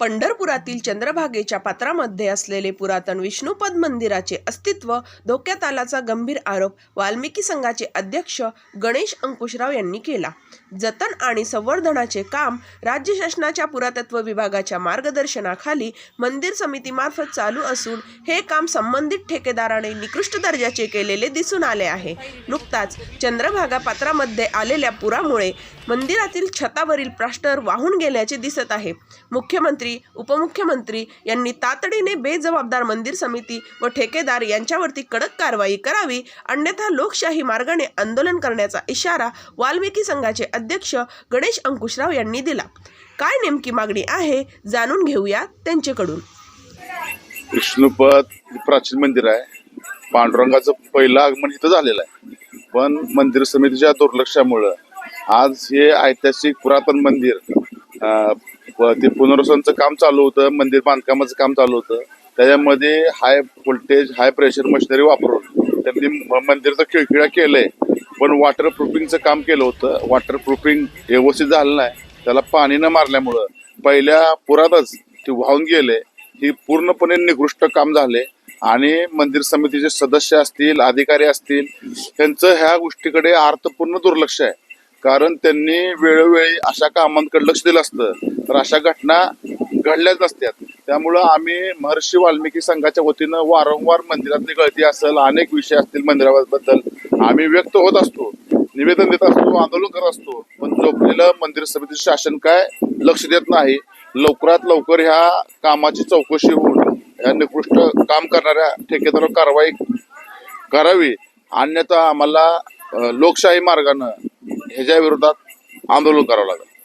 पंढरपुरातील चंद्रभागेच्या पात्रामध्ये असलेले पुरातन विष्णुपद मंदिराचे अस्तित्व धोक्यात आल्याचा गंभीर आरोप वाल्मिकी संघाचे अध्यक्ष गणेश अंकुशराव यांनी केला. जतन आणि संवर्धनाचे काम राज्य शासनाच्या पुरातत्व विभागाच्या मार्गदर्शनाखाली मंदिर समितीमार्फत चालू असून हे काम संबंधित ठेकेदाराने निकृष्ट दर्जाचे केलेले दिसून आले आहे. नुकताच चंद्रभागा पात्रामध्ये आलेल्या पुरामुळे मंदिरातील छतावरील प्लास्टर वाहून गेल्याचे दिसत आहे. मुख्यमंत्री उपमुख्यमंत्री यांनी तातडीने बेजबाबदार मंदिर समिती व ठेकेदार यांच्यावरती कडक कारवाई करावी अन्यथा लोकशाही मार्गाने आंदोलन करण्याचा इशारा वाल्मिकी संघाचे अध्यक्ष गणेश अंकुशराव यांनी दिला. काय नेमकी मागणी आहे जाणून घेऊया त्यांच्याकडून. विष्णुपद प्राचीन मंदिर आहे. पांडुरंगाचं पहिलं आगमन इथं झालेलं आहे. पण मंदिर समितीच्या दुर्लक्षामुळं आज हे ऐतिहासिक पुरातन मंदिर ते पुनर्वसनचं काम चालू होतं मंदिर बांधकामाचं काम चालू होतं. त्याच्यामध्ये high voltage high pressure machinery वापरून त्यांनी मंदिरचा खिळखिळा केलंय. पण वॉटर प्रूफिंगचं काम केलं होतं. वॉटर प्रूफिंग व्यवस्थित झालं नाही. त्याला पाणी न मारल्यामुळं पहिल्या पुरातच ते वाहून गेले. ही पूर्णपणे निकृष्ट काम झाले. आणि मंदिर समितीचे सदस्य असतील अधिकारी असतील त्यांचं ह्या गोष्टीकडे अर्थपूर्ण दुर्लक्ष आहे. कारण त्यांनी वेळोवेळी अशा कामांकडे लक्ष दिलं असतं. तर अशा घटना घडल्याच नसत्यात त्यामुळं आम्ही महर्षी वाल्मिकी संघाच्या वतीनं वारंवार मंदिरातली गळती असेल अनेक विषय असतील मंदिराबद्दल आम्ही व्यक्त होत असतो निवेदन देत असतो आंदोलन करत असतो. पण झोपलेलं मंदिर समितीचं शासन काय? लक्ष देत नाही. लवकरात लवकर ह्या कामाची चौकशी होऊन या निकृष्ट काम करणाऱ्या ठेकेदारावर कारवाई करावी. अन्यथा आम्हाला लोकशाही मार्गानं ह्याच्या विरोधात आंदोलन करावं लागेल.